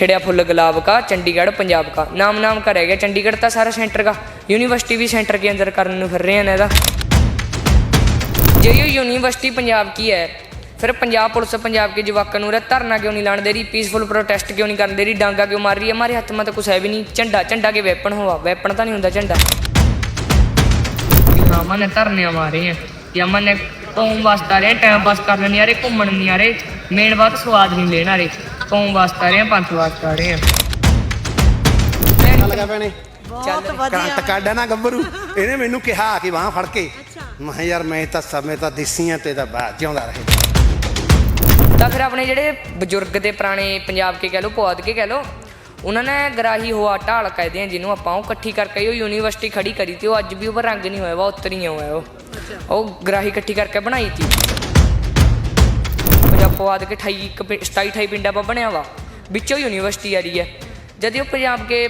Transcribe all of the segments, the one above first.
Khidiya full गुलाब का चंडीगढ़ पंजाब का नाम नाम का रह गया चंडीगढ़ था सारा सेंटर का यूनिवर्सिटी भी सेंटर के अंदर करने ਨੂੰ ਫਿਰ ਰਹੇ ਹਨ ਇਹਦਾ ਜੇ ਇਹ यूनिवर्सिटी पंजाब की है ਫਿਰ ਪੰਜਾਬ ਪੁਲਿਸ ਪੰਜਾਬ के ਜਵਾਕਾਂ ਨੂੰ ਰੇ ਧਰਨਾ ਕਿਉਂ ਨਹੀਂ ਲਾਣ ਦੇ ਰਹੀ ਪੀਸਫੁਲ ਪ੍ਰੋਟੈਸਟ ਕਿਉਂ ਨਹੀਂ ਕਰਨ ਦੇ ਰਹੀ ਡਾਂਗਾ ਕਿਉਂ ਮਾਰ ਰਹੀ ਹੈ ਹਮਾਰੇ ਹੱਥ में तो कुछ है भी नहीं ਝੰਡਾ ਝੰਡਾ के वेपन हुआ वेपन ਤਾਂ ਨਹੀਂ ਹੁੰਦਾ ਝੰਡਾ कि हाँ मैंने धरने मारे हैं या मैंने कौम वास्ते आ रहे हैं टाइम पास करने नहीं आ रहे घूमन ਮੇਨ ਬਾਤ ਸਵਾਦ ਨਹੀਂ ਲੈਣਾ ਰੇ ਕੌਮ ਵਾਸਤੇ ਰਹੇ ਆ ਪੰਥ ਵਾਸਤੇ ਰਹੇ ਆ। ਨਾ ਗੱਭਰੂ। ਇਹਨੇ ਮੈਨੂੰ ਕਿਹਾ ਕਿ ਵਾਹ ਫੜ ਕੇ। ਮੈਂ ਯਾਰ ਮੈਂ ਤਾਂ ਸਮੇਂ ਤਾਂ ਦੇਸੀਆਂ ਤੇ ਤਾਂ ਬਾਅਦ ਜਿਉਂਦਾ ਰਹੇ। ਤਾਂ ਫਿਰ ਆਪਣੇ ਜਿਹੜੇ ਬਜ਼ੁਰਗ ਦੇ ਪੁਰਾਣੇ ਪੰਜਾਬ ਕੇ ਕਹਿ ਲੋ ਪੁਆਧ ਕੇ ਕਹਿ ਲੋ ਉਹਨਾਂ ਨੇ ਗਰਾਹੀ ਹੋਆ ਢਾਲ ਕਹਿੰਦੇ ਆ ਜਿਹਨੂੰ ਆਪਾਂ ਉਹ ਇਕੱਠੀ ਕਰਕੇ ਉਹ ਯੂਨੀਵਰਸਿਟੀ ਖੜੀ ਕਰੀ ਤੇ ਉਹ ਅੱਜ ਵੀ ਉਹ ਰੰਗ ਨਹੀਂ ਹੋਇਆ ਵਾ ਉਤਰੀ ਹੋਇਆ ਉਹ। ਉਹ ਗਰਾਹੀ ਇਕੱਠੀ ਕਰਕੇ ਬਣਾਈ ਤੀ। ਪੰਜਾਬ ਕੇ 28 ਇੱਕ ਪਿੰ- 27 28 ਪਿੰਡਾਂ ਪਾ ਬਣਿਆ ਵਾ। ਵਿੱਚੋਂ ਯੂਨੀਵਰਸਿਟੀ ਆ ਰਹੀ ਹੈ। ਜਦ ਉਹ ਪੰਜਾਬ ਕੇ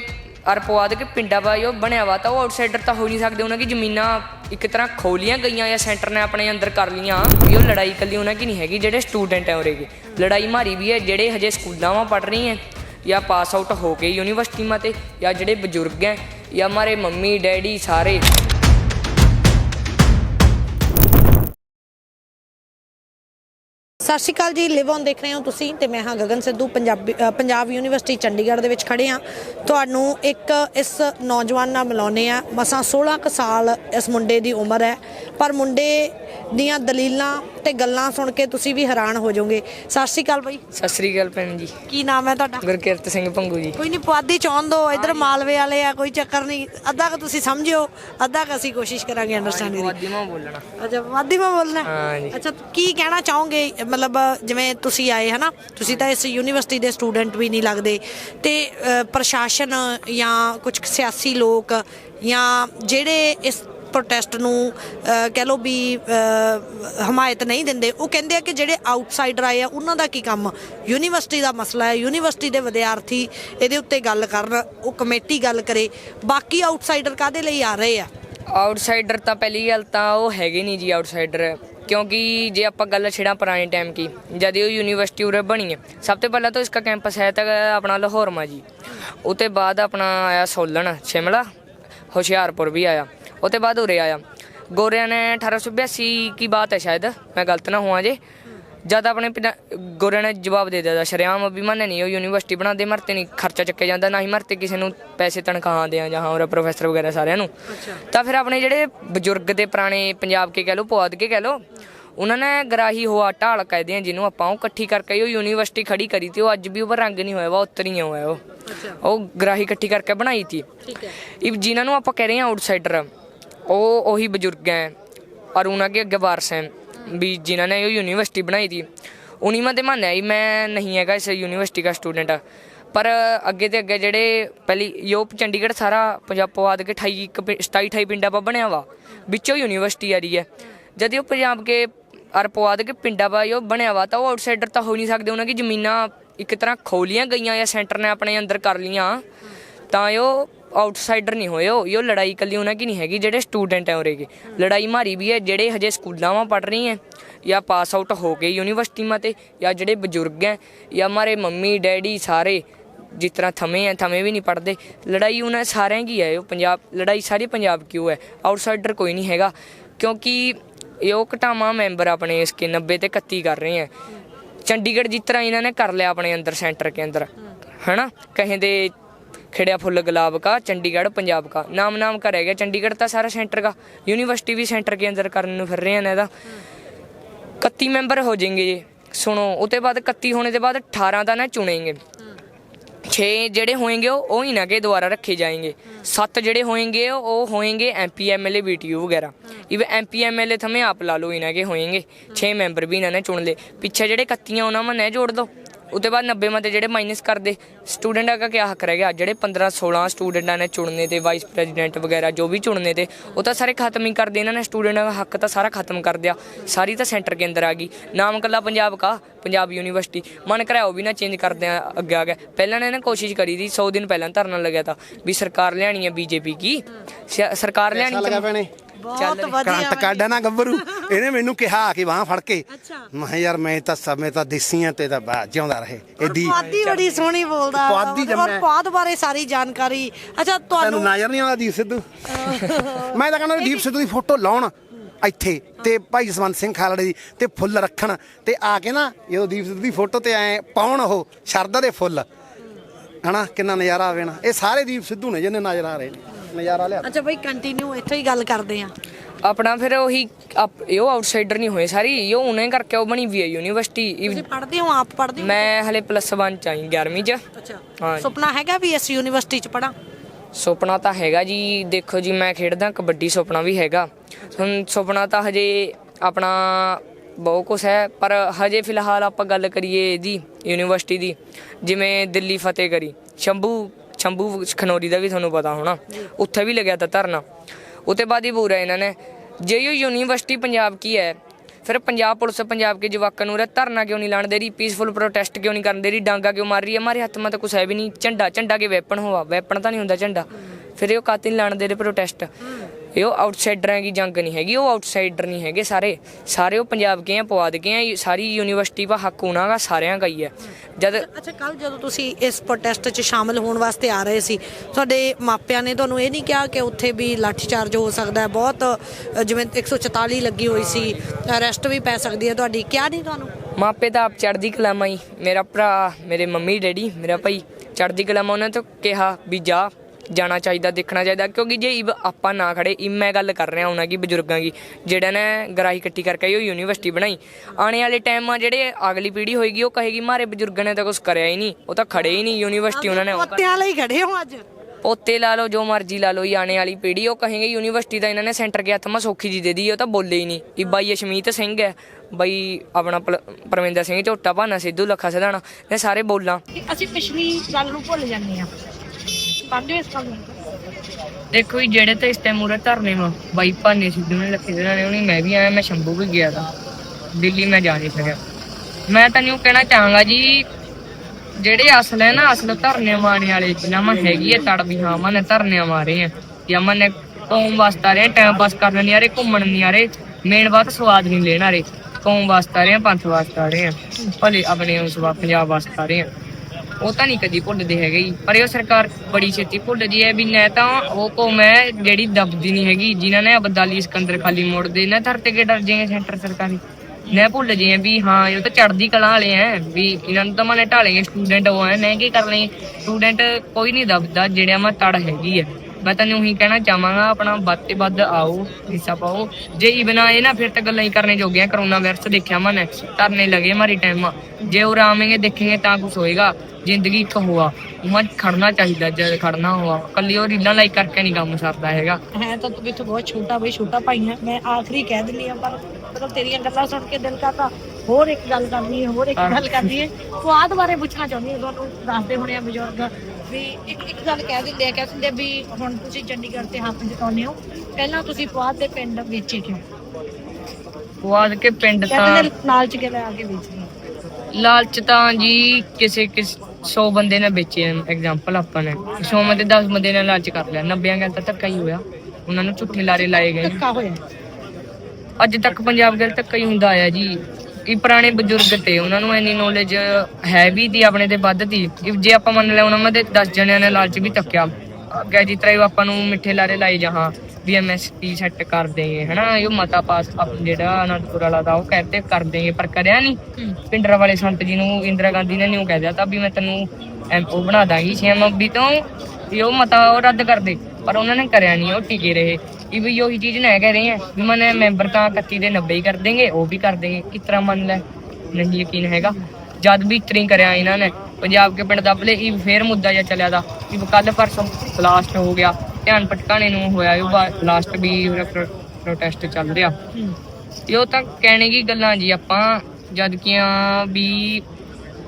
ਅਰ ਪੁਆਧ ਕੇ ਪਿੰਡਾਂ ਪਾ ਉਹ ਬਣਿਆ ਵਾ, ਤਾਂ ਉਹ ਆਊਟਸਾਈਡਰ ਤਾਂ ਹੋ ਨਹੀਂ ਸਕਦੇ, ਉਹਨਾਂ ਦੀ ਜ਼ਮੀਨਾਂ ਇੱਕ ਤਰ੍ਹਾਂ ਖੋਲੀਆਂ ਗਈਆਂ ਜਾਂ ਸੈਂਟਰ ਨੇ ਆਪਣੇ ਅੰਦਰ ਕਰ ਲੀਆਂ ਵੀ ਉਹ ਲੜਾਈ ਕੱਲੀ ਉਹਨਾਂ ਕੀ ਨਹੀਂ ਹੈਗੀ, ਜਿਹੜੇ ਸਟੂਡੈਂਟ ਹੈ ਉਰੇ ਕੇ। ਲੜਾਈ ਮਾਰੀ ਵੀ ਹੈ, ਜਿਹੜੇ ਹਜੇ ਸਕੂਲਾਂ ਮਾ ਪੜ ਰਹੀ ਹੈ, ਜਾਂ ਪਾਸ ਆਊਟ ਹੋ ਕੇ ਯੂਨੀਵਰਸਿਟੀ ਮਾ ਤੇ, ਜਾਂ ਜਿਹੜੇ ਬਜ਼ੁਰਗ ਹੈ, ਜਾਂ ਹਮਾਰੇ ਮੰਮੀ, ਡੈਡੀ ਸਾਰੇ। ਸਤਿ ਸ਼੍ਰੀ ਅਕਾਲ ਜੀ ਲਿਵ ਔਨ ਦੇਖ ਰਹੇ ਹੋ ਤੁਸੀਂ ਤੇ ਮੈਂ ਹਾਂ ਗਗਨ ਸਿੱਧੂ ਪੰਜਾਬੀ ਅ, ਪੰਜਾਬ ਯੂਨੀਵਰਸਿਟੀ ਚੰਡੀਗੜ੍ਹ ਦੇ ਵਿੱਚ ਖੜੇ ਆ ਤੁਹਾਨੂੰ ਇੱਕ ਇਸ ਨੌਜਵਾਨ ਨਾਲ ਮਿਲਾਉਨੇ ਆ ਮਸਾਂ 16 ਕੁ ਸਾਲ ਇਸ ਮੁੰਡੇ ਦੀ ਉਮਰ ਹੈ। ਪਰ ਮੁੰਡੇ ਦੀਆਂ ਦਲੀਲਾਂ ਤੇ ਗੱਲਾਂ ਸੁਣ ਕੇ ਤੁਸੀਂ ਵੀ ਹੈਰਾਨ ਹੋ ਜਾਓਗੇ। ਸਤਿ ਸ਼੍ਰੀ ਅਕਾਲ ਬਾਈ। ਸਤਿ ਸ੍ਰੀ ਅਕਾਲ ਭੈਣ ਜੀ। ਕੀ ਨਾਮ ਹੈ ਤੁਹਾਡਾ? ਗੁਰਕਿਰਤ ਸਿੰਘ ਭੰਗੂ ਜੀ। ਕੋਈ ਨਹੀਂ ਪੁਆਧੀ ਚਾਹੁਣ ਦੋ। ਇਧਰ ਮਾਲਵੇ ਵਾਲੇ ਆ ਕੋਈ ਚੱਕਰ ਨਹੀਂ। ਅੱਧਾ ਕੁ ਤੁਸੀਂ ਸਮਝਿਓ ਅੱਧਾ ਕੁ ਅਸੀਂ ਕੋਸ਼ਿਸ਼ ਕਰਾਂਗੇ ਅੰਡਰਸਟੈਂਡ ਕਰੀ ਵਾਦੀਮਾ ਬੋਲਣਾ। ਅੱਛਾ ਵਾਦੀ ਮੈਂ ਬੋਲਣਾ ਹਾਂ? ਜੀ। ਅੱਛਾ ਕੀ ਕਹਿਣਾ ਚਾਹੋਗੇ? ਮਤਲਬ ਮਤਲਬ, ਜਿਵੇਂ ਤੁਸੀਂ ਆਏ, ਹਨਾ? ਤੁਸੀਂ ਤਾਂ ਇਸ ਯੂਨੀਵਰਸਿਟੀ ਦੇ ਸਟੂਡੈਂਟ ਵੀ ਨਹੀਂ ਲੱਗਦੇ। ਤੇ ਪ੍ਰਸ਼ਾਸਨ ਜਾਂ ਕੁਝ ਸਿਆਸੀ ਲੋਕ ਜਾਂ ਜਿਹੜੇ ਇਸ ਪ੍ਰੋਟੈਸਟ ਨੂੰ ਕਹਿ ਲਓ ਵੀ ਹਮਾਇਤ ਨਹੀਂ ਦਿੰਦੇ, ਉਹ ਕਹਿੰਦੇ ਆ ਕਿ ਜਿਹੜੇ ਆਊਟਸਾਈਡਰ ਆਏ ਆ, ਉਹਨਾਂ ਦਾ ਕੀ ਕੰਮ? ਯੂਨੀਵਰਸਿਟੀ ਦਾ ਮਸਲਾ ਹੈ। ਯੂਨੀਵਰਸਿਟੀ ਦੇ ਵਿਦਿਆਰਥੀ ਇਹਦੇ ਉੱਤੇ ਗੱਲ ਕਰਨ, ਉਹ ਕਮੇਟੀ ਗੱਲ ਕਰੇ। ਬਾਕੀ ਆਊਟਸਾਈਡਰ ਕਾਦੇ ਲਈ ਆ ਰਹੇ ਆ? ਆਊਟਸਾਈਡਰ ਤਾਂ ਪਹਿਲੀ ਗੱਲ ਤਾਂ ਉਹ ਹੈਗੇ ਨਹੀਂ ਜੀ ਆਊਟਸਾਈਡਰ ਕਿਉਂਕਿ ਜੇ ਆਪਾਂ ਗੱਲ ਛੇੜਾਂ ਪੁਰਾਣੇ ਟਾਈਮ ਕੀ, ਜਦ ਇਹ ਯੂਨੀਵਰਸਿਟੀ ਉਰੇ ਬਣੀ ਹੈ, ਸਭ ਤੋਂ ਪਹਿਲਾਂ ਤਾਂ ਇਸਕਾ ਕੈਂਪਸ ਹੈ ਤਾਂ ਆਪਣਾ ਲਾਹੌਰ ਮਾ ਜੀ। ਉਤੇ ਬਾਅਦ ਆਪਣਾ ਆਇਆ ਸੋਲਣ ਸ਼ਿਮਲਾ, ਹੁਸ਼ਿਆਰਪੁਰ ਵੀ ਆਇਆ। ਉਤੇ ਬਾਅਦ ਉਰੇ ਆਇਆ। ਗੋਰਿਆਂ ਨੇ 1882 ਕੀ ਬਾਤ ਹੈ ਸ਼ਾਇਦ, ਮੈਂ ਗਲਤ ਨਾ ਹੋਵਾਂ ਜੇ। ਜਦ ਆਪਣੇ ਗੋਰਿਆਂ ਨੇ ਜਵਾਬ ਦੇ ਦਿੱਤਾ ਸ਼ਰਿਆਮ ਅਭਿਮਾਨ ਨਹੀਂ ਉਹ ਯੂਨੀਵਰਸਿਟੀ ਬਣਾਉਂਦੇ ਮਰਤੇ ਨਹੀਂ ਖਰਚਾ ਚੱਕਿਆ ਜਾਂਦਾ ਨਾ ਹੀ ਮਰਤੇ ਕਿਸੇ ਨੂੰ ਪੈਸੇ ਤਨਖਾਹਾਂ ਦੇ ਆ ਜਾਂ ਹੋਰ ਪ੍ਰੋਫੈਸਰ ਵਗੈਰਾ ਸਾਰਿਆਂ ਨੂੰ। ਤਾਂ ਫਿਰ ਆਪਣੇ ਜਿਹੜੇ ਬਜ਼ੁਰਗ ਦੇ ਪੁਰਾਣੇ ਪੰਜਾਬ ਕੇ ਕਹਿ ਲੋ ਪੁਆਧ ਕੇ ਕਹਿ ਲੋ ਉਹਨਾਂ ਨੇ ਗਰਾਹੀ ਹੋਆ ਢਾਲ ਕਹਦੇ ਆ ਜਿਹਨੂੰ ਆਪਾਂ ਉਹ ਇਕੱਠੀ ਕਰਕੇ ਉਹ ਯੂਨੀਵਰਸਿਟੀ ਖੜੀ ਕਰੀ ਤੇ ਉਹ ਅੱਜ ਵੀ ਉਹ ਰੰਗ ਨਹੀਂ ਹੋਇਆ ਵਾ ਉਤਰੀ ਹੋਇਆ ਉਹ। ਉਹ ਗਰਾਹੀ ਇਕੱਠੀ ਕਰਕੇ ਬਣਾਈ ਤੀ। ਠੀਕ ਹੈ। ਇਹ ਜਿਨ੍ਹਾਂ ਨੂੰ ਆਪਾਂ ਕਹਿ ਰਹੇ ਹਾਂ ਆਊਟਸਾਈਡਰ ਉਹ ਉਹੀ ਬਜ਼ੁਰਗ ਹੈ ਉਹਨਾਂ ਕੇ ਅੱਗੇ ਵਾਰਸ ਹੈ। ਵੀ ਜਿਨ੍ਹਾਂ ਨੇ ਉਹ ਯੂਨੀਵਰਸਿਟੀ ਬਣਾਈ ਥੀ ਉਨੀ ਮੈਂ ਤੇ ਮੰਨਿਆ ਹੀ ਮੈਂ ਨਹੀਂ ਹੈਗਾ ਇਸ ਯੂਨੀਵਰਸਿਟੀ ਦਾ ਸਟੂਡੈਂਟ ਪਰ ਅੱਗੇ ਤੇ ਅੱਗੇ ਜਿਹੜੇ ਪਹਿਲੀ ਯੋ ਚੰਡੀਗੜ੍ਹ ਸਾਰਾ ਪੰਜਾਬ ਪਵਾਦ ਕੇ 28 ਇੱਕ ਪਿੰ- 27 28 ਪਿੰਡਾਂ ਪਾ ਬਣਿਆ ਵਾ, ਵਿੱਚੋਂ ਯੂਨੀਵਰਸਿਟੀ ਆ ਰਹੀ ਹੈ। ਜਦ ਉਹ ਪੰਜਾਬ ਕੇ ਅਰ ਪਵਾਦ ਕੇ ਪਿੰਡਾਂ ਪਾ ਉਹ ਬਣਿਆ ਵਾ ਤਾਂ ਉਹ ਆਊਟਸਾਈਡਰ ਤਾਂ ਹੋ ਨਹੀਂ ਸਕਦੇ, ਉਹਨਾਂ ਦੀ ਜ਼ਮੀਨਾਂ ਇੱਕ ਤਰ੍ਹਾਂ ਖੋਲੀਆਂ ਗਈਆਂ ਜਾਂ ਸੈਂਟਰ ਨੇ ਆਪਣੇ ਅੰਦਰ ਕਰ ਲੀਆਂ ਤਾਂ ਉਹ ਆਊਟਸਾਈਡਰ ਨਹੀਂ ਹੋਏ ਉਹ। ਇਹ ਲੜਾਈ ਕੱਲੀ ਉਹਨਾਂ ਕੀ ਨਹੀਂ ਹੈਗੀ, ਜਿਹੜੇ ਸਟੂਡੈਂਟ ਹੈ ਉਰੇ ਕੇ। ਲੜਾਈ ਮਾਰੀ ਵੀ ਹੈ, ਜਿਹੜੇ ਹਜੇ ਸਕੂਲਾਂ ਵਾਂ ਪੜ ਰਹੀ ਹੈ, ਜਾਂ ਪਾਸ ਆਊਟ ਹੋ ਗਏ ਯੂਨੀਵਰਸਿਟੀ ਮਾ ਤੇ, ਜਾਂ ਜਿਹੜੇ ਬਜ਼ੁਰਗ ਹੈ, ਜਾਂ ਮਾਰੇ ਮੰਮੀ, ਡੈਡੀ ਸਾਰੇ ਜਿਸ ਤਰ੍ਹਾਂ ਥਮੇ ਹੈ, ਥਮੇ ਵੀ ਨਹੀਂ ਪੜਦੇ ਲੜਾਈ ਉਹਨਾਂ ਸਾਰਿਆਂ ਕੀ ਹੈ, ਉਹ ਪੰਜਾਬ, ਲੜਾਈ ਸਾਰੀ ਪੰਜਾਬ ਕਿਉਂ ਹੈ? ਆਊਟਸਾਈਡਰ ਕੋਈ ਨਹੀਂ ਹੈਗਾ, ਕਿਉਂਕਿ ਇਹ ਉਹ ਘਟਾਵਾ ਮੈਂਬਰ ਆਪਣੇ ਇਸ ਕੇ 90 ਤੇ 31 ਕਰ ਰਹੇ ਹੈ। ਚੰਡੀਗੜ੍ਹ ਜਿਸ ਤਰ੍ਹਾਂ ਇਹਨਾਂ ਨੇ ਕਰ ਲਿਆ ਆਪਣੇ ਅੰਦਰ ਸੈਂਟਰ ਕੇ ਅੰਦਰ, ਹਨਾ? ਕਹਿੰਦੇ ਖਿੜਿਆ ਫੁੱਲ ਗੁਲਾਬ ਕਾ, ਚੰਡੀਗੜ੍ਹ ਪੰਜਾਬ ਕਾ। ਨਾਮ ਨਾਮ ਕਰ ਰਹਿ ਗਿਆ ਚੰਡੀਗੜ੍ਹ ਤਾਂ ਸਾਰਾ ਸੈਂਟਰ ਕਾ। ਯੂਨੀਵਰਸਿਟੀ ਵੀ ਸੈਂਟਰ ਕੇ ਅੰਦਰ ਕਰਨ ਨੂੰ ਫਿਰ ਰਹੇ ਹਨ ਇਹਦਾ। 31 ਮੈਂਬਰ ਹੋ ਜਾਣਗੇ ਜੀ। ਸੁਣੋ ਉਤੇ ਬਾਅਦ 31 ਹੋਣੇ ਦੇ ਬਾਅਦ 18 ਦਾ ਨਾ ਚੁਣੇਗੇ। ਛੇ ਜਿਹੜੇ ਹੋਏਗੇ, ਉਹ ਹੀ ਨਾ ਕੇ ਦੁਬਾਰਾ ਰੱਖੇ ਜਾਣਗੇ ਸੱਤ ਜਿਹੜੇ ਹੋਏਗੇ, ਉਹ ਹੋਣਗੇ ਐਮਪੀ ਐਮਐਲਏ ਬੀਟੀਯੂ ਵਗੈਰਾ। ਇਵੇਂ ਐਮਪੀ ਐਮਐਲਏ ਥਮੇ ਆਪ ਲਾ ਲੋ ਇਹਨਾਂ ਕੇ ਹੋਏਗੇ। ਛੇ ਮੈਂਬਰ ਵੀ ਇਹਨਾਂ ਨੇ ਚੁਣ ਲਏ। ਪਿੱਛੇ ਜਿਹੜੇ 31 ਉਹਨਾਂ ਮਨ ਨੇ ਜੋੜ ਦੋ ਉਹਦੇ ਬਾਅਦ 90 ਮਤੇ ਜਿਹੜੇ ਮਾਈਨਸ ਕਰਦੇ ਸਟੂਡੈਂਟਾਂ ਦਾ ਕੀ ਹੱਕ ਰਹਿ ਗਿਆ? ਜਿਹੜੇ 15 16 ਸਟੂਡੈਂਟਾਂ ਨੇ ਚੁਣਨੇ ਤੇ ਵਾਈਸ ਪ੍ਰੈਜ਼ੀਡੈਂਟ ਵਗੈਰਾ ਜੋ ਵੀ ਚੁਣਨੇ ਤੇ ਉਹ ਤਾਂ ਸਾਰੇ ਖਤਮ ਹੀ ਕਰਦੇ ਇਹਨਾਂ ਨੇ ਸਟੂਡੈਂਟਾਂ ਦਾ ਹੱਕ ਤਾਂ ਸਾਰਾ ਖਤਮ ਕਰ ਦਿਆ। ਸਾਰੀ ਤਾਂ ਸੈਂਟਰ ਕੇ ਅੰਦਰ ਆ ਗਈ। ਨਾਮ ਕੱਲਾ ਪੰਜਾਬ ਕਾ? ਪੰਜਾਬ ਯੂਨੀਵਰਸਿਟੀ ਮਨ ਕਰਿਆ ਉਹ ਵੀ ਨਾ ਚੇਂਜ ਕਰਦੇ ਆ ਅੱਗੇ ਆ ਗਿਆ। ਪਹਿਲਾਂ ਨੇ ਇਹਨੇ ਕੋਸ਼ਿਸ਼ ਕਰੀ ਦੀ 100 ਦਿਨ ਪਹਿਲਾਂ ਧਰਨਾ ਲੱਗਿਆ ਤਾਂ ਵੀ ਸਰਕਾਰ ਲਿਆਣੀ ਹੈ ਬੀਜੇਪੀ ਕੀ? ਸਰਕਾਰ ਭੈਣੇ ਬਹੁਤ ਰਿਹਾ। ਵਧੀਆ ਕਰੰਟ ਕੱਢ ਨਾ ਗੱਭਰੂ। ਇਹਨੇ ਮੈਨੂੰ ਕਿਹਾ ਕਿ ਬਾਹ ਫੜ ਕੇ। ਅੱਛਾ। ਮੈਂ ਕਿਹਾ ਯਾਰ ਮੈਂ ਤਾਂ ਸਮੇਂ ਤਾਂ ਦੇਸੀਆਂ ਤੇ ਤਾਂ ਬਾ ਜਿਉਂਦਾ ਰਹੇ। ਇਹਦੀ ਪੁਆਧੀ ਬੜੀ ਸੋਹਣੀ ਬੋਲਦਾ। ਪੁਆਧੀ ਔਰ ਜੰਮਿਆ। ਪੁਆਧ ਬਾਰੇ ਸਾਰੀ ਜਾਣਕਾਰੀ। ਅੱਛਾ ਤੈਨੂੰ ਤੁਹਾਨੂੰ ਨਜ਼ਰ ਨਹੀਂ ਆਉਂਦਾ ਦੀਪ ਸਿੱਧੂ? ਮੈਂ ਤਾਂ ਕਹਿੰਦਾ ਦੀਪ ਸਿੱਧੂ ਦੀ ਫੋਟੋ ਲਾਉਣ ਇੱਥੇ ਤੇ ਭਾਈ ਜਸਵੰਤ ਸਿੰਘ ਖਾਲੜੇ ਦੀ ਤੇ ਫੁੱਲ ਰੱਖਣ ਤੇ ਆ ਕੇ ਨਾ ਜਦੋਂ ਦੀਪ ਸਿੱਧੂ ਦੀ ਫੋਟੋ ਤੇ ਐ ਪਾਉਣ ਉਹ ਸ਼ਰਦਾ ਦੇ ਫੁੱਲ। ਹਨਾ ਕਿੰਨਾ ਨਜ਼ਾਰਾ ਆਵੇ ਨਾ ਇਹ ਸਾਰੇ ਦੀਪ ਸਿੱਧੂ ਨੇ ਜਿਹਨੇ ਨਜ਼ਰ ਆ ਰਹੇ ਨੇ। ਨਜ਼ਾਰਾ ਲਿਆ। ਅੱਛਾ ਬਈ ਕੰਟੀਨਿਊ ਇੱਥੋਂ ਹੀ ਗੱਲ ਕਰਦੇ ਆ ਆਪਣਾ ਫਿਰ ਉਹੀ ਆਪ- ਇਹ ਆਊਟਸਾਈਡਰ ਨਹੀਂ ਹੋਏ ਸਾਰੀ। ਇਹ ਉਹਨੇ ਕਰਕੇ ਉਹ ਬਣੀ ਵੀ ਹੈ ਯੂਨੀਵਰਸਿਟੀ ਤੁਸੀਂ ਪੜ੍ਹਦੇ ਹੋ ਆਪ ਪੜ੍ਹਦੇ ਹੋ? ਮੈਂ ਹਲੇ ਪਲੱਸ 1 ਚ ਆਈ 11ਵੀਂ ਚ। ਅੱਛਾ। ਹਾਂ ਸੁਪਨਾ ਹੈਗਾ ਵੀ ਇਸ ਯੂਨੀਵਰਸਿਟੀ ਚ ਪੜਾਂ ਸੁਪਨਾ ਤਾਂ ਹੈਗਾ ਜੀ। ਦੇਖੋ ਜੀ ਮੈਂ ਖੇਡਦਾ ਕਬੱਡੀ ਸੁਪਨਾ ਵੀ ਹੈਗਾ। ਹੁਣ ਸੁਪਨਾ ਤਾਂ ਹਜੇ ਆਪਣਾ ਬਹੁਤ ਕੁਛ ਹੈ ਪਰ ਹਜੇ ਫਿਲਹਾਲ ਆਪਾਂ ਗੱਲ ਕਰੀਏ ਇਹਦੀ ਯੂਨੀਵਰਸਿਟੀ ਦੀ। ਜਿਵੇਂ ਦਿੱਲੀ ਫਤਿਹ ਕਰੀ ਸ਼ੰਭੂ ਸ਼ੰਭੂ ਖਨੌਰੀ ਦਾ ਵੀ ਤੁਹਾਨੂੰ ਪਤਾ ਹੋਣਾ। ਉੱਥੇ ਵੀ ਲੱਗਿਆ ਤਾਂ ਧਰਨਾ। ਉਤੇ ਬਾਅਦ ਹੀ ਪੂਰਾ ਇਹਨਾਂ ਨੇ। ਜੇ ਇਹ ਯੂਨੀਵਰਸਿਟੀ ਪੰਜਾਬ ਕੀ ਹੈ? ਫਿਰ ਪੰਜਾਬ ਪੁਲਿਸ ਪੰਜਾਬ ਕੇ ਜਵਾਕਾਂ ਨੂੰ ਉਰੇ ਧਰਨਾ ਕਿਉਂ ਨਹੀਂ ਲਾਣ ਦੇ ਰਹੀ? ਪੀਸਫੁਲ ਪ੍ਰੋਟੈਸਟ ਕਿਉਂ ਨਹੀਂ ਕਰਨ ਦੇ ਰਹੀ? ਡਾਂਗਾ ਕਿਉਂ ਮਾਰ ਰਹੀ ਹੈ? ਮਾਰੇ ਹੱਥ ਮਾ ਤਾਂ ਕੁਛ ਹੈ ਵੀ ਨਹੀਂ। ਝੰਡਾ ਝੰਡਾ ਕੇ ਵੈਪਨ ਹੋਵਾ ਵੈਪਨ ਤਾਂ ਨਹੀਂ ਹੁੰਦਾ ਝੰਡਾ। ਫਿਰ ਇਹ ਉਹ ਕਾਤਿਲ ਲਾਣ ਦੇ ਰਹੇ ਪ੍ਰੋਟੈਸਟ ਇਹ ਉਹ ਆਊਟਸਾਈਡਰਾਂ ਦੀ ਜੰਗ ਨਹੀਂ ਹੈਗੀ ਉਹ ਆਊਟਸਾਈਡਰ ਨਹੀਂ ਹੈਗੇ ਸਾਰੇ। ਸਾਰੇ ਉਹ ਪੰਜਾਬ ਕੇ ਆ ਪਵਾਦ ਕੇ ਆ ਸਾਰੀ ਯੂਨੀਵਰਸਿਟੀ ਦਾ ਹੱਕ ਉਹਨਾਂ ਦਾ ਸਾਰਿਆਂ ਦਾ ਹੀ ਹੈ ਜਦ ਅੱਛਾ ਕੱਲ ਜਦੋਂ ਤੁਸੀਂ ਇਸ ਪ੍ਰੋਟੈਸਟ 'ਚ ਸ਼ਾਮਲ ਹੋਣ ਵਾਸਤੇ ਆ ਰਹੇ ਸੀ ਤੁਹਾਡੇ ਮਾਪਿਆਂ ਨੇ ਤੁਹਾਨੂੰ ਇਹ ਨਹੀਂ ਕਿਹਾ ਕਿ ਉੱਥੇ ਵੀ ਲਾਠੀਚਾਰਜ ਹੋ ਸਕਦਾ ਹੈ? ਬਹੁਤ ਜਿਵੇਂ 144 ਲੱਗੀ ਹੋਈ ਸੀ ਅਰੈਸਟ ਵੀ ਪੈ ਸਕਦੀ ਹੈ ਤੁਹਾਡੀ। ਕਿਹਾ ਨਹੀਂ ਤੁਹਾਨੂੰ? ਮਾਪੇ ਤਾਂ ਆਪ ਚੜ੍ਹਦੀ ਕਲਾ ਮਾਈ ਮੇਰਾ ਭਰਾ ਮੇਰੇ ਮੰਮੀ ਡੈਡੀ ਮੇਰਾ ਭਾਈ ਚੜ੍ਹਦੀ ਕਲਾ ਮਾ ਉਹਨਾਂ ਤੋਂ ਕਿਹਾ ਵੀ ਜਾ। ਜਾਣਾ ਚਾਹੀਦਾ ਦੇਖਣਾ ਚਾਹੀਦਾ ਕਿਉਂਕਿ ਜੇ ਇਵ ਆਪਾਂ ਨਾ ਖੜੇ ਇਵ ਮੈਂ ਗੱਲ ਕਰ ਰਿਹਾ ਉਹਨਾਂ ਕੀ ਬਜ਼ੁਰਗਾਂ ਕੀ ਜਿਹੜਾ ਨੇ ਗਰਾਈ ਇਕੱਠੀ ਕਰਕੇ ਉਹ ਯੂਨੀਵਰਸਿਟੀ ਬਣਾਈ। ਆਉਣੇ ਵਾਲੇ ਟਾਈਮ ਆ ਜਿਹੜੇ ਅਗਲੀ ਪੀੜ੍ਹੀ ਹੋਏਗੀ ਉਹ ਕਹੇਗੀ ਮਾਰੇ ਬਜ਼ੁਰਗਾਂ ਨੇ ਤਾਂ ਕੁਝ ਕਰਿਆ ਹੀ ਨਹੀਂ ਉਹ ਤਾਂ ਖੜੇ ਹੀ ਨਹੀਂ ਯੂਨੀਵਰਸਿਟੀ ਉਹਨਾਂ ਨੇ ਪੋਤਿਆਂ ਲਈ ਖੜੇ ਹੋ ਅੱਜ। ਪੋਤੇ ਲਾ ਲਓ ਜੋ ਮਰਜ਼ੀ ਲਾ ਲਓ ਆਣੇ ਵਾਲੀ ਪੀੜ੍ਹੀ ਉਹ ਕਹੇਗੇ ਯੂਨੀਵਰਸਿਟੀ ਦਾ ਇਹਨਾਂ ਨੇ ਸੈਂਟਰ ਗਿਆ ਤਾਂ ਸੌਖੀ ਜੀ ਦੇ ਦੀ ਉਹ ਤਾਂ ਬੋਲੇ ਹੀ ਨਹੀਂ। ਇਹ ਬਾਈ ਅਸ਼ਮੀਤ ਸਿੰਘ ਹੈ ਬਾਈ ਆਪਣਾ ਪਰਮਿੰਦਰ ਸਿੰਘ ਝੋਟਾ ਭਾਨਾ ਸਿੱਧੂ ਲੱਖਾ ਸਿਧਾਣਾ ਇਹ ਸਾਰੇ ਬੋਲਾਂ। ਅਸੀਂ ਪਿਛਲੀ ਗੱਲ ਨੂੰ ਭੁੱਲ ਜਾਂਦੇ ਆ ਪਾਉਂਦੇ ਇਸ ਦੇਖੋ ਜੀ, ਜਿਹੜੇ ਤਾਂ ਇਸ ਟਾਈਮ ਮੂਰੇ ਧਰਨੇ ਵਾ, ਬਾਈ ਭਾਨੇ ਸਿੱਧੂ ਨੇ ਲੱਖੇ ਸਿਧਾਣਾ ਨੇ, ਉਹਨੇ ਮੈਂ ਵੀ ਆਇਆ, ਮੈਂ ਸ਼ੰਭੂ ਵੀ ਗਿਆ ਤਾਂ। ਦਿੱਲੀ ਮੈਂ ਜਾ ਨਹੀਂ ਸਕਿਆ। ਮੈਂ ਤਾਂ ਕਹਿਣਾ ਚਾਹਾਂਗਾ ਜੀ, ਜਿਹੜੇ ਅਸਲ ਹੈ ਨਾ, ਅਸਲ ਧਰਨੇ ਮਾਰਨੇ ਵਾਲੇ, ਜਿਨ੍ਹਾਂ ਮਾ ਹੈਗੀ ਹੈ ਤੜ ਵੀ, ਹਾਂ ਮਨ ਧਰਨੇ ਮਾਰੇ ਆ। ਜਾਂ ਮਨ ਕੌਮ ਵਾਸਤੇ ਰਹੇ ਟਾਈਮ ਪਾਸ ਕਰਨ ਨਹੀਂ ਆ ਰਹੇ, ਘੁੰਮਣ ਨਹੀਂ ਆ ਰਹੇ ਮੇਨ ਬਾਤ ਸਵਾਦ ਨਹੀਂ ਲੈਣ ਆ ਰਹੇ। ਕੌਮ ਵਾਸਤੇ ਰਹੇ ਆ, ਪੰਥ ਵਾਸਤੇ ਆ ਰਹੇ ਆ। ਭਲੇ ਆਪਣੇ ਉਸ ਪੰਜਾਬ ਵਾਸਤੇ ਆ ਰਹੇ ਆ। ਉਹ ਤਾਂ ਨਹੀਂ ਕਦੀ ਭੁੱਲਦੇ ਹੈਗੇ ਜੀ। ਪਰ ਇਹ ਸਰਕਾਰ ਬੜੀ ਛੇਤੀ ਭੁੱਲਦੀ ਹੈ ਵੀ ਨਾ ਤਾਂ ਉਹ ਕੌਮ ਹੈ ਜਿਹੜੀ ਦਬਦੀ ਨਹੀਂ ਹੈਗੀ, ਜਿਨ੍ਹਾਂ ਨੇ ਅਬਦਾਲੀ ਸਿਕੰਦਰ ਖਾਲੀ ਮੋੜਦੇ ਨਾ ਧਰਤੇ ਕੇ ਡਰ ਜਾਏ ਸੈਂਟਰ ਸਰਕਾਰੀ। ਨਾ ਭੁੱਲ ਜੇ ਵੀ ਹਾਂ, ਇਹ ਤਾਂ ਚੜਦੀ ਕਲਾ ਵਾਲੇ ਹੈ ਵੀ ਇਹਨਾਂ ਨੂੰ ਤਾਂ ਮਨੇ ਢਾਲੇਗੇ ਸਟੂਡੈਂਟ ਉਹ ਆ ਨਹੀਂ ਕੀ ਕਰ ਲਈ? ਸਟੂਡੈਂਟ ਕੋਈ ਨਹੀਂ ਦਬਦਾ ਜਿਹੜਿਆਂ ਮਾ ਤੜ ਹੈਗੀ ਹੈ। ਮੈਂ ਤੁਹਾਨੂੰ ਉਹੀ ਕਹਿਣਾ ਚਾਹਾਂਗਾ, ਆਪਣਾ ਵੱਧ ਤੇ ਵੱਧ ਆਓ, ਹਿੱਸਾ ਪਾਓ। ਜੇ ਹੀ ਬਣਾਏ ਨਾ, ਫਿਰ ਤਾਂ ਗੱਲਾਂ ਹੀ ਕਰਨੇ ਜੋਗੀਆਂ ਕਰੋਨਾ ਵਾਇਰਸ ਦੇਖਿਆ ਮਨ ਧਰਨੇ ਲਗੇ ਮਾਰੀ ਟਾਈਮ ਜੇ ਉਹ ਰਾਮੇਂਗੇ ਦੇਖेंगे ਤਾਂ ਕੁਝ ਹੋਏਗਾ, ਜ਼ਿੰਦਗੀ ਇੱਕ ਹੋਆ। ਉਮਰ ਖੜਨਾ ਚਾਹੀਦਾ, ਜਦ ਖੜਨਾ ਹੋਆ। ਕੱਲੀ ਉਹ ਰੀਲਾਂ ਲਾਈਕ ਕਰਕੇ ਨਹੀਂ ਕੰਮ ਸਰਦਾ ਹੈਗਾ। ਹੈ ਤਾਂ ਤੂੰ ਇੱਥੇ ਬਹੁਤ ਛੋਟਾ ਬਈ, ਛੋਟਾ ਭਾਈ ਹੈ ਮੈਂ ਆਖਰੀ ਕਹਿ ਦਿੰਦੀ ਆ, ਪਰ ਮਤਲਬ ਤੇਰੀਆਂ ਗੱਲਾਂ ਸੁਣ ਕੇ ਦਿਲ ਕਰਦਾ। ਹੋਰ ਇੱਕ ਗੱਲ ਕਰਨੀ ਹੈ ਹੋਰ ਇੱਕ ਗੱਲ ਕਰਨੀ ਹੈ। ਫੁਆਦ ਬਾਰੇ ਪੁੱਛਣਾ ਚਾਹੁੰਦੀ ਹਾਂ ਤੁਹਾਨੂੰ ਦੱਸਦੇ ਹੋਣੇ ਆ ਬਜ਼ੁਰਗ ਵੀ ਇੱਕ ਇੱਕ ਗੱਲ ਕਹਿ ਦਿੰਦੇ ਆ ਕਹਿ ਦਿੰਦੇ ਆ ਵੀ ਹੁਣ ਤੁਸੀਂ ਚੰਡੀਗੜ੍ਹ ਤੇ ਹੱਥ ਜਤਾਉਂਦੇ ਹੋ ਪਹਿਲਾਂ ਤੁਸੀਂ ਫੁਆਦ ਦੇ ਪਿੰਡ ਵੇਚੇ ਕਿਉਂ? ਬਾਅਦ ਕੇ ਪਿੰਡ ਤਾਂ ਕਹਿੰਦੇ ਨੇ ਲਾਲਚ ਕੇ ਲੈ ਆ ਕੇ ਵੇਚਦੇ ਲਾਲਚ ਤਾਂ ਜੀ ਕਿਸੇ ਕਿਸ 100 ਬੰਦੇ ਨੇ ਵੇਚੇ ਐਗਜ਼ਾਮਪਲ ਆਪਾਂ ਨੇ। 100 ਬੰਦੇ 10 ਬੰਦੇ ਨੇ ਲਾਲਚ ਕਰ ਲਿਆ। 90 ਗੱਲ ਤਾਂ ਧੱਕਾ ਹੀ ਹੋਇਆ। ਉਹਨਾਂ ਨੂੰ ਝੂਠੇ ਲਾਰੇ ਲਾਏ ਗਏ। ਧੱਕਾ ਹੋਇਆ। ਅੱਜ ਤੱਕ ਪੰਜਾਬ ਦੇ ਧੱਕਾ ਹੀ ਹੁੰਦਾ ਆਇਆ ਜੀ। ਇਹ ਪੁਰਾਣੇ ਬਜ਼ੁਰਗ ਤੇ, ਉਹਨਾਂ ਨੂੰ ਇੰਨੀ ਨੌਲੇਜ ਹੈ ਵੀ ਦੀ ਆਪਣੇ ਤੇ ਵੱਧ ਦੀ। ਕਿ ਜੇ ਆਪਾਂ ਮੰਨ ਲਿਆ, ਉਹਨਾਂ ਦੇ 10 ਜਣਿਆਂ ਨੇ ਲਾਲਚ ਵੀ ਤੱਕਿਆ। ਅੱਗੇ ਜਿਸ ਤਰ੍ਹਾਂ ਇਹ ਆਪਾਂ ਨੂੰ ਮਿੱਠੇ ਲਾਰੇ ਲਾਏ ਜਹਾਂ, ਵੀ ਐਮਐਸਪੀ ਸੈੱਟ ਕਰ ਦੇਂਗੇ ਹਨਾ? ਇਹ ਮਤਾ ਪਾਸ ਆਪ ਜਿਹੜਾ ਅਨੰਦਪੁਰ ਵਾਲਾ ਦਾ, ਉਹ ਕਹਿੰਦੇ ਕਰ ਦੇਂਗੇ ਪਰ ਕਰਿਆ ਨਹੀਂ ਪਿੰਡਰਾ ਵਾਲੇ ਸੰਤ ਜੀ ਨੂੰ ਇੰਦਰਾ ਗਾਂਧੀ ਨੇ ਨਿਉ ਕਹਿ ਦਿਆ ਤਾਂ ਵੀ ਮੈਂ ਤੈਨੂੰ ਐਮ, ਉਹ ਬਣਾ ਦਾਂਗੀ ਸੀਐਮ ਤੋਂ। ਵੀ ਉਹ ਮਤਾ ਉਹ ਰੱਦ ਕਰ ਦੇ, ਪਰ ਉਹਨਾਂ ਨੇ ਕਰਿਆ ਨਹੀਂ ਉਹ ਟਿਕੇ ਰਹੇ। ਇਹ ਵੀ ਉਹੀ ਚੀਜ਼ ਨਾ ਕਹਿ ਰਹੇ ਆ ਵੀ ਮਨੇ ਮੈਂਬਰ ਤਾਂ 31 ਦੇ 90 ਹੀ ਕਰ ਦੇਂਗੇ ਉਹ ਵੀ ਕਰ ਦੇਂਗੇ ਕਿਸ ਤਰ੍ਹਾਂ ਮੰਨ ਲੈ? ਨਹੀਂ ਯਕੀਨ ਹੈਗਾ। ਜਦ ਵੀ ਇਤਰੀ ਕਰਿਆ ਇਹਨਾਂ ਨੇ ਪੰਜਾਬ ਕੇ ਪਿੰਡ ਦੱਬ ਲਏ ਇਹ ਫੇਰ ਮੁੱਦਾ ਜਿਹਾ ਚੱਲਿਆ ਦਾ ਕਿ ਕੱਲ ਪਰਸੋਂ ਬਲਾਸਟ ਹੋ ਗਿਆ। ਧਿਆਨ ਭਟਕਾਣੇ ਨੂੰ ਹੋਇਆ ਉਹ ਬਲਾਸਟ ਵੀ ਪ੍ਰੋਟੈਸਟ ਚੱਲ ਰਿਹਾ। ਇਹ ਉਹ ਤਾਂ ਕਹਿਣੇ ਕੀ ਗੱਲਾਂ ਜੀ ਆਪਾਂ ਜਦ ਕੀਆਂ ਵੀ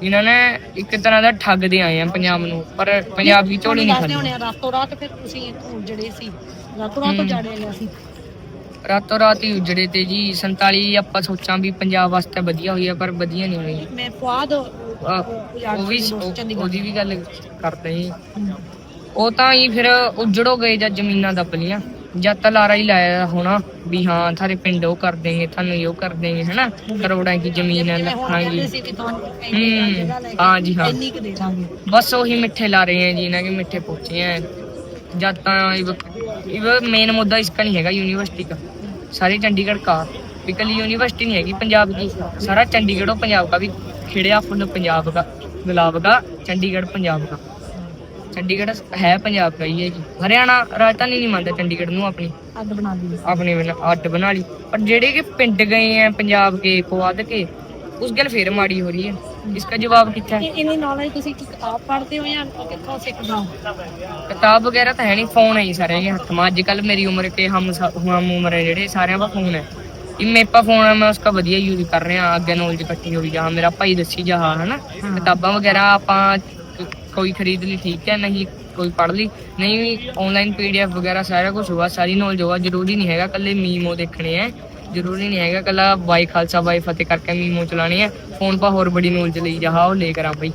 ਇਹਨਾਂ ਨੇ ਇੱਕ ਤਰ੍ਹਾਂ ਦਾ ਠੱਗਦੇ ਆਏ ਆ ਪੰਜਾਬ ਨੂੰ ਪਰ ਪੰਜਾਬ ਦੀ ਝੋਲੀ ਨਹੀਂ ਖਾਲੀ ਰਾਤੋਂ ਰਾਤ ਫਿਰ ਤੁਸੀਂ ਜਿਹੜੇ ਸੀ ਰਾਤੋਂ ਰਾਤ ਰਾਤ ਹੀ ਉਜੜੇ ਤੇ ਜੀ 47 ਆਪਾਂ ਸੋਚਾਂ ਵੀ ਪੰਜਾਬ ਵਾਸਤੇ ਵਧੀਆ ਹੋਈ ਆ ਪਰ ਵਧੀਆ ਨਹੀਂ ਹੋਈ। ਮੈਂ ਫੁਆਦ ਉਹ ਵੀ ਗੱਲ ਕਰਦੇ ਜੀ। ਉਹ ਤਾਂ ਹੀ ਫਿਰ ਉਜੜੋ ਗਏ ਜਾਂ ਜ਼ਮੀਨਾਂ ਦੱਬ ਲੀਆਂ ਜਾਂ ਤਾਂ ਲਾਰਾ ਹੀ ਲਾਇਆ ਹੋਣਾ ਵੀ ਹਾਂ ਥਾਰੇ ਪਿੰਡ ਉਹ ਕਰ ਦੇਗੇ ਤੁਹਾਨੂੰ ਇਹ ਕਰ ਦੇਗੇ ਹਨਾ? ਕਰੋੜਾਂ ਦੀ ਜ਼ਮੀਨ ਹੈ ਲੱਖਾਂ ਦੀ। ਹਾਂ ਜੀ ਹਾਂ। ਬਸ ਉਹੀ ਮਿੱਠੇ ਲਾ ਰਹੇ ਆ ਜੀ ਇਹਨਾਂ ਕੇ ਮਿੱਠੇ ਪੋਚੇ ਆ। ਜਦ ਤਾਂ ਇਹ ਮੇਨ ਮੁੱਦਾ ਇਸ ਕਾ ਨਹੀਂ ਹੈਗਾ ਯੂਨੀਵਰਸਿਟੀ ਦਾ। ਸਾਰੇ ਚੰਡੀਗੜ੍ਹ ਕਾ। ਵੀ ਯੂਨੀਵਰਸਿਟੀ ਨਹੀਂ ਹੈਗੀ ਪੰਜਾਬ ਦੀ। ਸਾਰਾ ਚੰਡੀਗੜ੍ਹੋਂ ਪੰਜਾਬ ਦਾ ਵੀ ਖਿੜਿਆ ਫੁੱਲ ਪੰਜਾਬ ਦਾ। ਗੁਲਾਬ ਦਾ ਚੰਡੀਗੜ੍ਹ ਪੰਜਾਬ ਦਾ। ਚੰਡੀਗੜ੍ਹ ਹੈ ਪੰਜਾਬ ਦਾ ਹੀ ਹੈ ਜੀ। ਹਰਿਆਣਾ ਰਾਜਧਾਨੀ ਨਹੀਂ ਮੰਨਦਾ ਚੰਡੀਗੜ੍ਹ ਨੂੰ ਆਪਣੀ। ਅੱਡ ਬਣਾ ਲਈ। ਆਪਣੇ ਵੱਲ ਅੱਡ ਬਣਾ ਲਈ। ਪਰ ਜਿਹੜੇ ਕਿ ਪਿੰਡ ਗਏ ਆ ਪੰਜਾਬ ਕੇ ਵੱਧ ਕੇ ਉਸ ਗੱਲ ਫੇਰ ਮਾੜੀ ਹੋ ਰਹੀ ਹੈ। ਇਸਕਾ ਜਵਾਬ ਕਿੱਥੇ ਹੈ? ਇਹਨੇ ਨੌਲੇਜ ਤੁਸੀਂ ਕਿਤਾਬ ਪੜ੍ਹਦੇ ਹੋ ਜਾਂ ਕਿੱਥੋਂ ਸਿੱਖਦੇ ਹੋ? ਕਿਤਾਬ ਵਗੈਰਾ ਤਾਂ ਹੈ ਨਹੀਂ ਫੋਨ ਹੈ ਜੀ ਸਾਰਿਆਂ ਦੇ ਹੱਥ ਮਾ। ਅੱਜ ਕੱਲ ਮੇਰੀ ਉਮਰ ਕੇ ਹਮ ਹਮ ਉਮਰ ਹੈ ਜਿਹੜੇ ਸਾਰਿਆਂ ਦਾ ਫੋਨ ਹੈ। ਇਹ ਮੇਰੇ ਪਾ ਫੋਨ ਹੈ ਮੈਂ ਉਸਕਾ ਵਧੀਆ ਯੂਜ਼ ਕਰ ਰਿਹਾ ਅੱਗੇ ਨੌਲੇਜ ਇਕੱਠੀ ਹੋਈ ਜਾਂ ਮੇਰਾ ਭਾਈ ਦੱਸੀ ਜਾ ਹਾਂ ਹਨਾ। ਕਿਤਾਬਾਂ ਵਗੈਰਾ ਆਪਾਂ ਕੋਈ ਖਰੀਦ ਲਈ ਠੀਕ ਹੈ ਨਹੀਂ ਕੋਈ ਪੜ ਲਈ। ਨਹੀਂ ਆਨਲਾਈਨ ਪੀਡੀਐਫ ਵਗੈਰਾ ਸਾਰਾ ਕੁਝ ਹੋਆ ਸਾਰੀ ਨੌਲੇਜ ਹੋਆ ਜ਼ਰੂਰੀ ਨਹੀਂ ਹੈਗਾ ਕੱਲੇ ਮੀਮੋ ਦੇਖਣੇ ਆ ਜ਼ਰੂਰੀ ਨਹੀਂ ਹੈਗਾ ਕੱਲਾ ਬਾਈ ਖਾਲਸਾ ਵਾਈ ਫਤਿਹ ਕਰਕੇ ਮੀਮੋ ਚਲਾਣੀ ਹੈ। ਫੋਨ ਪਾ ਹੋਰ ਬੜੀ ਨੌਲੇਜ ਲਈ ਜਾ ਉਹ ਲੈ ਕਰਾਂ ਬਈ।